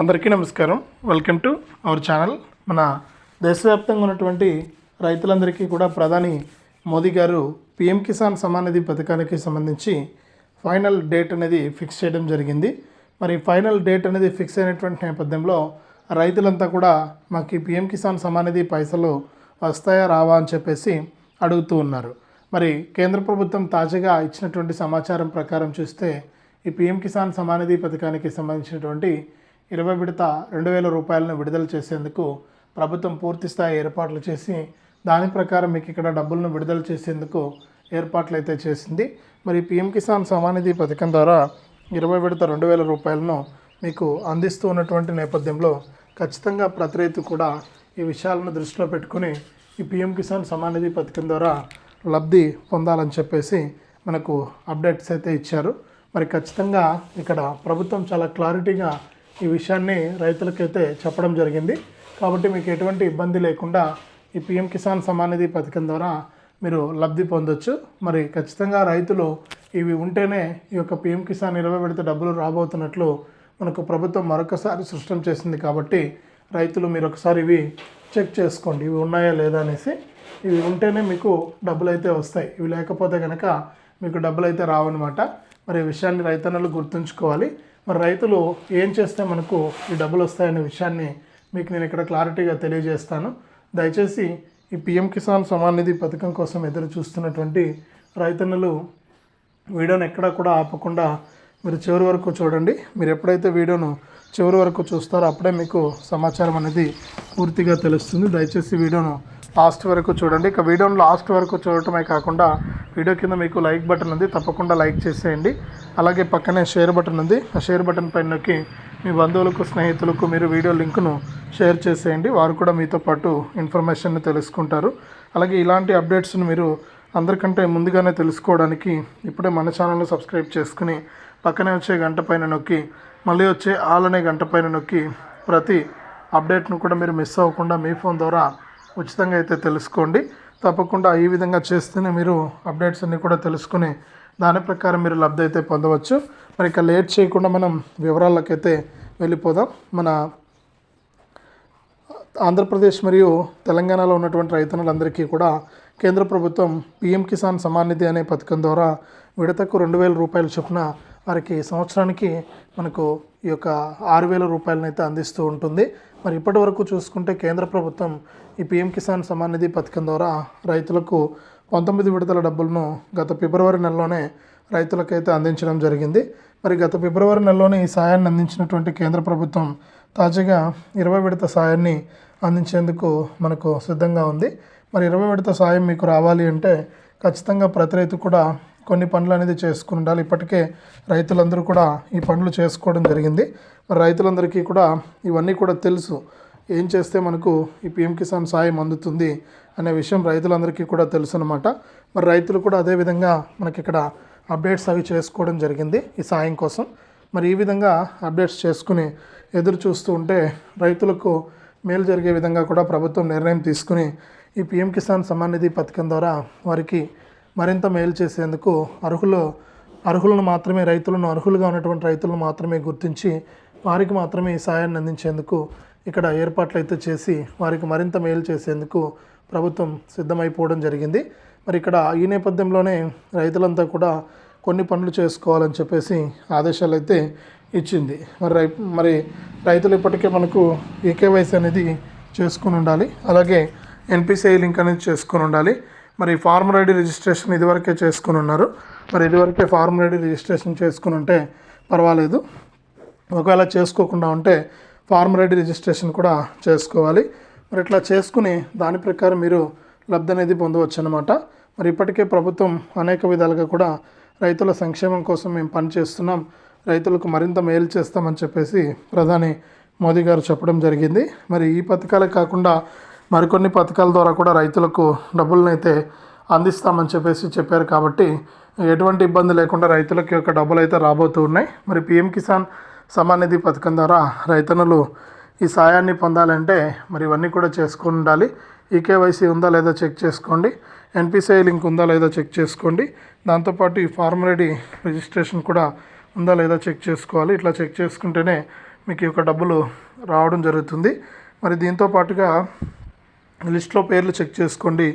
అందరికీ నమస్కారం. Welcome to our channel మన దేశవ్యాప్తంగా ఉన్నటువంటి రైతులందరికీ కూడా ప్రధాని మోదీ గారు పిఎం కిసాన్ సమానిధి పథకానికి సంబంధించి ఫైనల్ డేట్ అనేది ఫిక్స్ చేయడం జరిగింది. మరి ఫైనల్ డేట్ అనేది ఫిక్స్ అయినటువంటి నేపథ్యంలో రైతులంతా కూడా మాకు ఈ పిఎం కిసాన్ సమానిధి పైసలు వస్తాయా రావా అని చెప్పేసి అడుగుతూ ఉన్నారు. మరి కేంద్ర ప్రభుత్వం తాజాగా ఇచ్చినటువంటి సమాచారం ప్రకారం చూస్తే ఈ పిఎం కిసాన్ సమానిధి పథకానికి సంబంధించినటువంటి ఇరవై విడత రెండు వేల రూపాయలను విడుదల చేసేందుకు ప్రభుత్వం పూర్తి స్థాయి ఏర్పాట్లు చేసి దాని ప్రకారం మీకు ఇక్కడ డబ్బులను విడుదల చేసేందుకు ఏర్పాట్లు అయితే చేసింది. మరి పిఎం కిసాన్ సమానిధి పథకం ద్వారా ఇరవై విడత రెండు వేల రూపాయలను మీకు అందిస్తూ ఉన్నటువంటి నేపథ్యంలో ఖచ్చితంగా ప్రతి రైతు కూడా ఈ విషయాలను దృష్టిలో పెట్టుకుని ఈ పిఎం కిసాన్ సమానిధి పథకం ద్వారా లబ్ధి పొందాలని చెప్పేసి మనకు అప్డేట్స్ అయితే ఇచ్చారు. మరి ఖచ్చితంగా ఇక్కడ ప్రభుత్వం చాలా క్లారిటీగా ఈ విషయాన్ని రైతులకైతే చెప్పడం జరిగింది. కాబట్టి మీకు ఎటువంటి ఇబ్బంది లేకుండా ఈ పిఎం కిసాన్ సమాన్ నిధి పథకం ద్వారా మీరు లబ్ధి పొందొచ్చు. మరి ఖచ్చితంగా రైతులు ఇవి ఉంటేనే ఈ యొక్క పిఎం కిసాన్ ఇరవై విడత డబ్బులు రాబోతున్నట్లు మనకు ప్రభుత్వం మరొకసారి సృష్టం చేసింది. కాబట్టి రైతులు మీరు ఒకసారి ఇవి చెక్ చేసుకోండి. ఇవి ఉన్నాయా లేదా అనేసి. ఇవి ఉంటేనే మీకు డబ్బులు అయితే వస్తాయి. ఇవి లేకపోతే కనుక మీకు డబ్బులు అయితే రావన్నమాట. మరి ఈ విషయాన్ని రైతన్నలు గుర్తుంచుకోవాలి. మరి రైతులు ఏం చేస్తే మనకు ఈ డబ్బులు వస్తాయనే విషయాన్ని మీకు నేను ఇక్కడ క్లారిటీగా తెలియజేస్తాను. దయచేసి ఈ పిఎం కిసాన్ సమాన్ నిధి పథకం కోసం ఎదురు చూస్తున్నటువంటి రైతన్నలు వీడియోని ఎక్కడా కూడా ఆపకుండా మీరు చివరి వరకు చూడండి. మీరు ఎప్పుడైతే వీడియోను చివరి వరకు చూస్తారో అప్పుడే మీకు సమాచారం అనేది పూర్తిగా తెలుస్తుంది. దయచేసి వీడియోను లాస్ట్ వరకు చూడండి. ఇక వీడియోను లాస్ట్ వరకు చూడటమే కాకుండా వీడియో కింద మీకు లైక్ బటన్ ఉంది. తప్పకుండా లైక్ చేసేయండి. అలాగే పక్కనే షేర్ బటన్ ఉంది. ఆ షేర్ బటన్ పైన నొక్కి మీ బంధువులకు స్నేహితులకు మీరు వీడియో లింకును షేర్ చేసేయండి. వారు కూడా మీతో పాటు ఇన్ఫర్మేషన్ని తెలుసుకుంటారు. అలాగే ఇలాంటి అప్డేట్స్ను మీరు అందరికంటే ముందుగానే తెలుసుకోవడానికి ఇప్పుడే మన ఛానల్ని సబ్స్క్రైబ్ చేసుకుని పక్కనే వచ్చే గంట పైన నొక్కి మళ్ళీ వచ్చే ఆల్ అనే గంట పైన నొక్కి ప్రతి అప్డేట్ను కూడా మీరు మిస్ అవ్వకుండా మీ ఫోన్ ద్వారా ఉచితంగా అయితే తెలుసుకోండి. తప్పకుండా ఈ విధంగా చేస్తేనే మీరు అప్డేట్స్ అన్నీ కూడా తెలుసుకుని దాని ప్రకారం మీరు లబ్ధి అయితే పొందవచ్చు. మరి ఇక లేట్ చేయకుండా మనం వివరాలకైతే వెళ్ళిపోదాం. మన ఆంధ్రప్రదేశ్ మరియు తెలంగాణలో ఉన్నటువంటి రైతన్నులందరికీ కూడా కేంద్ర ప్రభుత్వం పీఎం కిసాన్ సమాన్ నిధి అనే పథకం ద్వారా విడతకు రెండు వేల రూపాయల చొప్పున వారికి సంవత్సరానికి మనకు ఈ యొక్క ఆరు వేల రూపాయలనైతే అందిస్తూ ఉంటుంది. మరి ఇప్పటి వరకు చూసుకుంటే కేంద్ర ప్రభుత్వం ఈ పిఎం కిసాన్ సమాన్ నిధి పథకం ద్వారా రైతులకు పంతొమ్మిది విడతల డబ్బులను గత ఫిబ్రవరి నెలలోనే రైతులకైతే అందించడం జరిగింది. మరి గత ఫిబ్రవరి నెలలోనే ఈ సాయాన్ని అందించినటువంటి కేంద్ర ప్రభుత్వం తాజాగా ఇరవై విడత సాయాన్ని అందించేందుకు మనకు సిద్ధంగా ఉంది. మరి ఇరవై విడత సాయం మీకు రావాలి అంటే ఖచ్చితంగా ప్రతి రైతు కూడా కొన్ని పనులు అనేది చేసుకుని ఉండాలి ఇప్పటికే రైతులందరూ కూడా ఈ పనులు చేసుకోవడం జరిగింది. మరి రైతులందరికీ కూడా ఇవన్నీ కూడా తెలుసు. ఏం చేస్తే మనకు ఈ పిఎం కిసాన్ సాయం అందుతుంది అనే విషయం రైతులందరికీ కూడా తెలుసు అనమాట మరి రైతులు కూడా అదేవిధంగా మనకి ఇక్కడ అప్డేట్స్ అవి చేసుకోవడం జరిగింది ఈ సాయం కోసం. మరి ఈ విధంగా అప్డేట్స్ చేసుకుని ఎదురు చూస్తూ ఉంటే రైతులకు మేలు జరిగే విధంగా కూడా ప్రభుత్వం నిర్ణయం తీసుకుని ఈ పిఎం కిసాన్ సమాన్ నిధి పథకం ద్వారా వారికి మరింత మేలు చేసేందుకు అర్హులు అర్హులను మాత్రమే రైతులను అర్హులుగా ఉన్నటువంటి రైతులను మాత్రమే గుర్తించి వారికి మాత్రమే ఈ సాయాన్ని అందించేందుకు ఇక్కడ ఏర్పాట్లు అయితే చేసి వారికి మరింత మేలు చేసేందుకు ప్రభుత్వం సిద్ధమైపోవడం జరిగింది. మరి ఇక్కడ ఈ నేపథ్యంలోనే రైతులంతా కూడా కొన్ని పనులు చేసుకోవాలని చెప్పేసి ఆదేశాలు అయితే ఇచ్చింది. మరి రై మరి రైతులు ఇప్పటికే మనకు ఈకేవైసీ అనేది చేసుకుని ఉండాలి. అలాగే ఎన్పిసిఐ లింక్ అనేది చేసుకుని ఉండాలి. మరి ఫార్మర్ ఐడి రిజిస్ట్రేషన్ ఇదివరకే చేసుకుని ఉన్నారు. మరి ఇదివరకే ఫార్మర్ ఐడి రిజిస్ట్రేషన్ చేసుకుని ఉంటే పర్వాలేదు. ఒకవేళ చేసుకోకుండా ఉంటే ఫార్మర్ ఐడి రిజిస్ట్రేషన్ కూడా చేసుకోవాలి. మరి ఇట్లా చేసుకుని దాని ప్రకారం మీరు లబ్ధి అనేది పొందవచ్చు అనమాట మరి ఇప్పటికే ప్రభుత్వం అనేక విధాలుగా కూడా రైతుల సంక్షేమం కోసం మేము పనిచేస్తున్నాం రైతులకు మరింత మేలు చేస్తామని చెప్పేసి ప్రధాని మోదీ గారు చెప్పడం జరిగింది. మరి ఈ పథకాలే కాకుండా మరికొన్ని పథకాల ద్వారా కూడా రైతులకు డబ్బులను అయితే అందిస్తామని చెప్పేసి చెప్పారు కాబట్టి ఎటువంటి ఇబ్బంది లేకుండా రైతులకు యొక్క డబ్బులు అయితే రాబోతూ ఉన్నాయి. మరి పిఎం కిసాన్ సమాన్ నిధి పథకం ద్వారా రైతన్నలు ఈ సాయాన్ని పొందాలంటే మరి ఇవన్నీ కూడా చేసుకొని ఉండాలి ఈకేవైసీ ఉందా లేదా చెక్ చేసుకోండి. ఎన్పిసిఐ లింక్ ఉందా లేదా చెక్ చేసుకోండి. దాంతోపాటు ఈ ఫార్మ్ రెడీ రిజిస్ట్రేషన్ కూడా ఉందా లేదా చెక్ చేసుకోవాలి. ఇట్లా చెక్ చేసుకుంటేనే మీకు ఈ యొక్క డబ్బులు రావడం జరుగుతుంది. మరి దీంతో పాటుగా లిస్ట్లో పేర్లు చెక్ చేసుకోండి.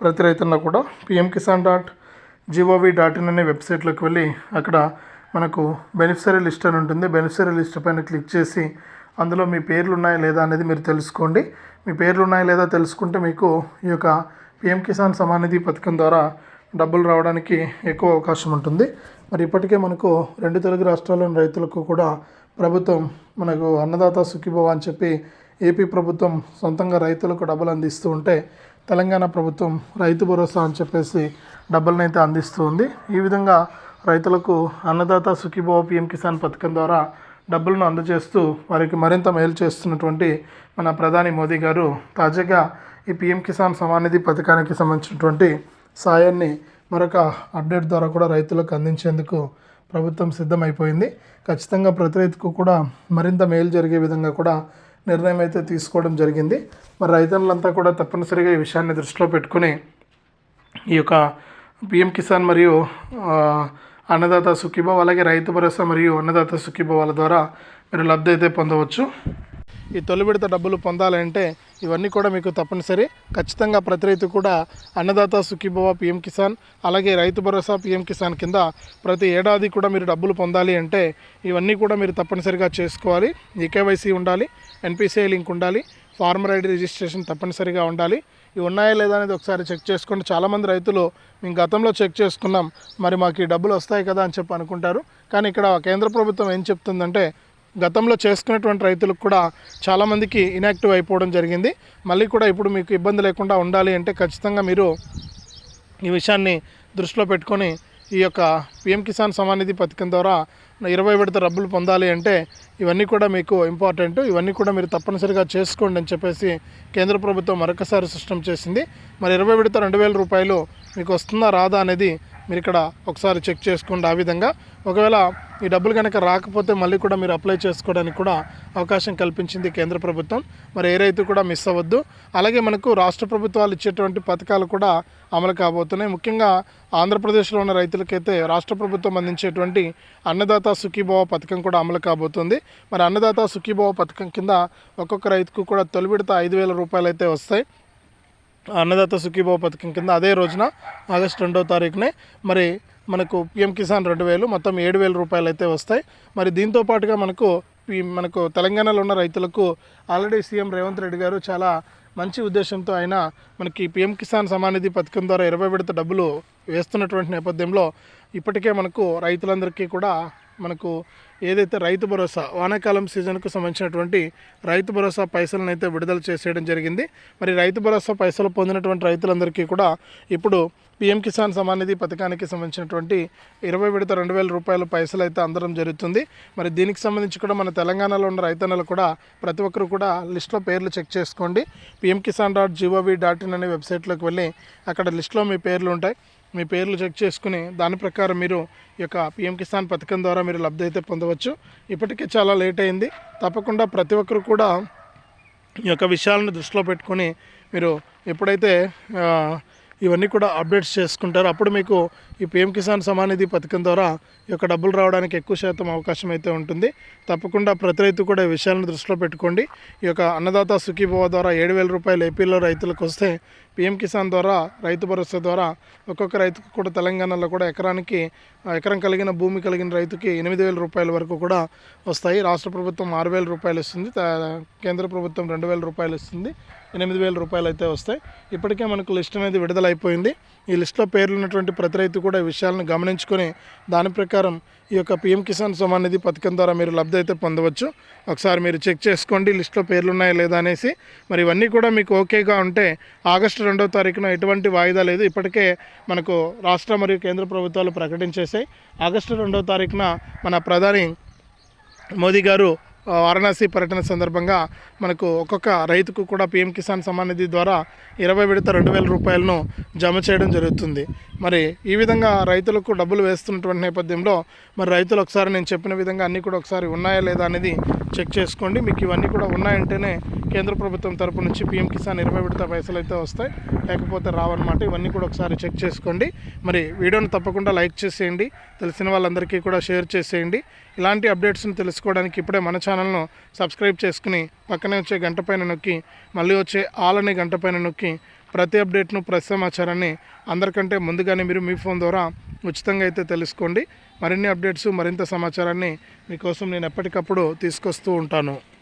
ప్రతి రైతున్నా కూడా PM Kisan dot GOV dot in అనే వెబ్సైట్లోకి వెళ్ళి అక్కడ మనకు బెనిఫిషరీ లిస్ట్ అని ఉంటుంది. బెనిఫిషరీ లిస్ట్ పైన క్లిక్ చేసి అందులో మీ పేర్లు ఉన్నాయా లేదా అనేది మీరు తెలుసుకోండి. మీ పేర్లు ఉన్నాయా లేదా తెలుసుకుంటే మీకు ఈ యొక్క పిఎం కిసాన్ సమానిధి పథకం ద్వారా డబ్బులు రావడానికి ఎక్కువ అవకాశం ఉంటుంది. మరి ఇప్పటికే మనకు రెండు తెలుగు రాష్ట్రాల్లోని రైతులకు కూడా ప్రభుత్వం మనకు అన్నదాత సుఖీభవ అని చెప్పి ఏపీ ప్రభుత్వం సొంతంగా రైతులకు డబ్బులు అందిస్తూ ఉంటే తెలంగాణ ప్రభుత్వం రైతు భరోసా అని చెప్పేసి డబ్బులనైతే అందిస్తుంది. అందిస్తూ ఉంది ఈ విధంగా రైతులకు అన్నదాత సుఖీభావ పిఎం కిసాన్ పథకం ద్వారా డబ్బులను అందజేస్తూ వారికి మరింత మేలు చేస్తున్నటువంటి మన ప్రధాని మోదీ గారు తాజాగా ఈ పిఎం కిసాన్ సమానిధి పథకానికి సంబంధించినటువంటి సాయాన్ని మరొక అప్డేట్ ద్వారా కూడా రైతులకు అందించేందుకు ప్రభుత్వం సిద్ధమైపోయింది. ఖచ్చితంగా ప్రతి రైతుకు కూడా మరింత మేలు జరిగే విధంగా కూడా నిర్ణయం అయితే తీసుకోవడం జరిగింది. మరి రైతులంతా కూడా తప్పనిసరిగా ఈ విషయాన్ని దృష్టిలో పెట్టుకుని ఈ యొక్క పిఎం కిసాన్ మరియు అన్నదాత సుఖీభావ్ అలాగే రైతు భరోసా మరియు అన్నదాత సుఖీభావాల ద్వారా మీరు లబ్ధి అయితే పొందవచ్చు. ఈ తొలి విడత డబ్బులు పొందాలంటే ఇవన్నీ కూడా మీకు తప్పనిసరి. ఖచ్చితంగా ప్రతి రైతు కూడా అన్నదాత సుఖీభవ పిఎం కిసాన్ అలాగే రైతు భరోసా పిఎం కిసాన్ కింద ప్రతి ఏడాది కూడా మీరు డబ్బులు పొందాలి అంటే ఇవన్నీ కూడా మీరు తప్పనిసరిగా చేసుకోవాలి. ఈకేవైసీ ఉండాలి ఎన్పిసిఐ లింక్ ఉండాలి ఫార్మర్ ఐడి రిజిస్ట్రేషన్ తప్పనిసరిగా ఉండాలి. ఇవి ఉన్నాయా లేదా అనేది ఒకసారి చెక్ చేసుకోండి. చాలామంది రైతులు మేము గతంలో చెక్ చేసుకున్నాం మరి మాకు ఈ డబ్బులు వస్తాయి కదా అని చెప్పి అనుకుంటారు. కానీ ఇక్కడ కేంద్ర ప్రభుత్వం ఏం చెప్తుందంటే గతంలో చేసుకున్నటువంటి రైతులకు కూడా చాలామందికి ఇనాక్టివ్ అయిపోవడం జరిగింది. మళ్ళీ కూడా ఇప్పుడు మీకు ఇబ్బంది లేకుండా ఉండాలి అంటే ఖచ్చితంగా మీరు ఈ విషయాన్ని దృష్టిలో పెట్టుకొని ఈ యొక్క పిఎం కిసాన్ సమానిధి పథకం ద్వారా ఇరవై విడత డబ్బులు పొందాలి అంటే ఇవన్నీ కూడా మీకు ఇంపార్టెంట్ ఇవన్నీ కూడా మీరు తప్పనిసరిగా చేసుకోండి అని చెప్పేసి కేంద్ర ప్రభుత్వం మరొకసారి స్పష్టం చేసింది. మరి ఇరవై విడత రెండు వేల రూపాయలు మీకు వస్తుందా రాదా అనేది మీరు ఇక్కడ ఒకసారి చెక్ చేసుకోండి ఆ విధంగా. ఒకవేళ ఈ డబ్బులు కనుక రాకపోతే మళ్ళీ కూడా మీరు అప్లై చేసుకోవడానికి కూడా అవకాశం కల్పించింది కేంద్ర ప్రభుత్వం. మరి ఏ రైతు కూడా మిస్ అవ్వద్దు. అలాగే మనకు రాష్ట్ర ప్రభుత్వాలు ఇచ్చేటువంటి పథకాలు కూడా అమలు కాబోతున్నాయి. ముఖ్యంగా ఆంధ్రప్రదేశ్లో ఉన్న రైతులకైతే రాష్ట్ర ప్రభుత్వం అందించేటువంటి అన్నదాత సుఖీభావ పథకం కూడా అమలు కాబోతుంది. మరి అన్నదాత సుఖీభావ పథకం కింద ఒక్కొక్క రైతుకు కూడా తొలి విడత ఐదు వేల రూపాయలు అయితే వస్తాయి. అన్నదాత సుఖీభావ పథకం కింద అదే రోజున ఆగస్టు రెండో తారీఖునే మరి మనకు పిఎం కిసాన్ రెండు వేలు మొత్తం ఏడు వేల రూపాయలు అయితే వస్తాయి. మరి దీంతో పాటుగా మనకు ఈ మనకు తెలంగాణలో ఉన్న రైతులకు ఆల్రెడీ సీఎం రేవంత్ రెడ్డి గారు చాలా మంచి ఉద్దేశంతో ఆయన మనకి పిఎం కిసాన్ సమానిధి పథకం ద్వారా ఇరవై విడత డబ్బులు వేస్తున్నటువంటి నేపథ్యంలో ఇప్పటికే మనకు రైతులందరికీ కూడా మనకు ఏదైతే రైతు భరోసా వానాకాలం సీజన్కు సంబంధించినటువంటి రైతు భరోసా పైసలను అయితే విడుదల చేసేయడం జరిగింది. మరి రైతు భరోసా పైసలు పొందినటువంటి రైతులందరికీ కూడా ఇప్పుడు పిఎం కిసాన్ సమానిధి పథకానికి సంబంధించినటువంటి ఇరవై విడత రెండు వేల రూపాయల పైసలు అయితే అందడం జరుగుతుంది. మరి దీనికి సంబంధించి కూడా మన తెలంగాణలో ఉన్న రైతన్నలు కూడా ప్రతి ఒక్కరు కూడా లిస్ట్లో పేర్లు చెక్ చేసుకోండి. PM Kisan dot GOV dot in అనే వెబ్సైట్లోకి వెళ్ళి అక్కడ లిస్ట్లో మీ పేర్లు ఉంటాయి. మీ పేర్లు చెక్ చేసుకుని దాని ప్రకారం మీరు ఈ యొక్క పిఎం కిసాన్ పథకం ద్వారా మీరు లబ్ధి అయితే పొందవచ్చు. ఇప్పటికే చాలా లేట్ అయింది. తప్పకుండా ప్రతి ఒక్కరు కూడా ఈ యొక్క విషయాలను దృష్టిలో పెట్టుకొని మీరు ఎప్పుడైతే ఇవన్నీ కూడా అప్డేట్స్ చేసుకుంటారో అప్పుడు మీకు ఈ పిఎం కిసాన్ సమానిధి పథకం ద్వారా ఈ యొక్క డబ్బులు రావడానికి ఎక్కువ శాతం అవకాశం అయితే ఉంటుంది. తప్పకుండా ప్రతి రైతు కూడా ఈ విషయాలను దృష్టిలో పెట్టుకోండి. ఈ యొక్క అన్నదాత సుఖీభవ ద్వారా ఏడు వేల రూపాయలు ఏపీలో రైతులకు వస్తే పిఎం కిసాన్ ద్వారా రైతు భరోసా ద్వారా ఒక్కొక్క రైతుకు కూడా తెలంగాణలో కూడా ఎకరానికి ఎకరం కలిగిన భూమి కలిగిన రైతుకి ఎనిమిది వేల రూపాయల వరకు కూడా వస్తాయి. రాష్ట్ర ప్రభుత్వం ఆరు వేల రూపాయలు ఇస్తుంది. కేంద్ర ప్రభుత్వం రెండు వేల రూపాయలు ఇస్తుంది. ఎనిమిది వేల రూపాయలు అయితే వస్తాయి. ఇప్పటికే మనకు లిస్ట్ అనేది విడుదలైపోయింది. ఈ లిస్ట్లో పేర్లు ఉన్నటువంటి ప్రతి రైతు కూడా ఈ విషయాలను గమనించుకొని దాని ప్రకారం ఈ యొక్క పిఎం కిసాన్ సమాన్ నిధి పథకం ద్వారా మీరు లబ్ధి అయితే పొందవచ్చు. ఒకసారి మీరు చెక్ చేసుకోండి లిస్ట్లో పేర్లు ఉన్నాయా లేదా అనేసి. మరి ఇవన్నీ కూడా మీకు ఓకేగా ఉంటే ఆగస్టు రెండో తారీఖున ఎటువంటి వాయిదా లేదు. ఇప్పటికే మనకు రాష్ట్ర మరియు కేంద్ర ప్రభుత్వాలు ప్రకటించేసాయి ఆగస్టు రెండో తారీఖున మన ప్రధాని మోదీ గారు వారణాసి పర్యటన సందర్భంగా మనకు ఒక్కొక్క రైతుకు కూడా పిఎం కిసాన్ సమ్మాన్ నిధి ద్వారా ఇరవై విడత రెండు వేల రూపాయలను జమ చేయడం జరుగుతుంది. మరి ఈ విధంగా రైతులకు డబ్బులు వేస్తున్నటువంటి నేపథ్యంలో మరి రైతులు ఒకసారి నేను చెప్పిన విధంగా అన్నీ కూడా ఒకసారి ఉన్నాయా లేదా అనేది చెక్ చేసుకోండి. మీకు ఇవన్నీ కూడా ఉన్నాయంటేనే కేంద్ర ప్రభుత్వం తరపు నుంచి పీఎం కిసాన్ ఇరవై విడత పైసలు అయితే వస్తాయి. లేకపోతే రావన్నమాట. ఇవన్నీ కూడా ఒకసారి చెక్ చేసుకోండి. మరి వీడియోని తప్పకుండా లైక్ చేసేయండి. తెలిసిన వాళ్ళందరికీ కూడా షేర్ చేసేయండి. ఇలాంటి అప్డేట్స్ని తెలుసుకోవడానికి ఇప్పుడే మన ఛానల్ను సబ్స్క్రైబ్ చేసుకుని పక్కనే వచ్చే గంట పైన నొక్కి మళ్ళీ వచ్చే ఆల్ అనే గంట పైన నొక్కి ప్రతి అప్డేట్ను ప్రతి సమాచారాన్ని అందరికంటే ముందుగానే మీరు మీ ఫోన్ ద్వారా ఉచితంగా అయితే తెలుసుకోండి. మరిన్ని అప్డేట్స్ మరింత సమాచారాన్ని మీకోసం నేను ఎప్పటికప్పుడు తీసుకొస్తూ ఉంటాను.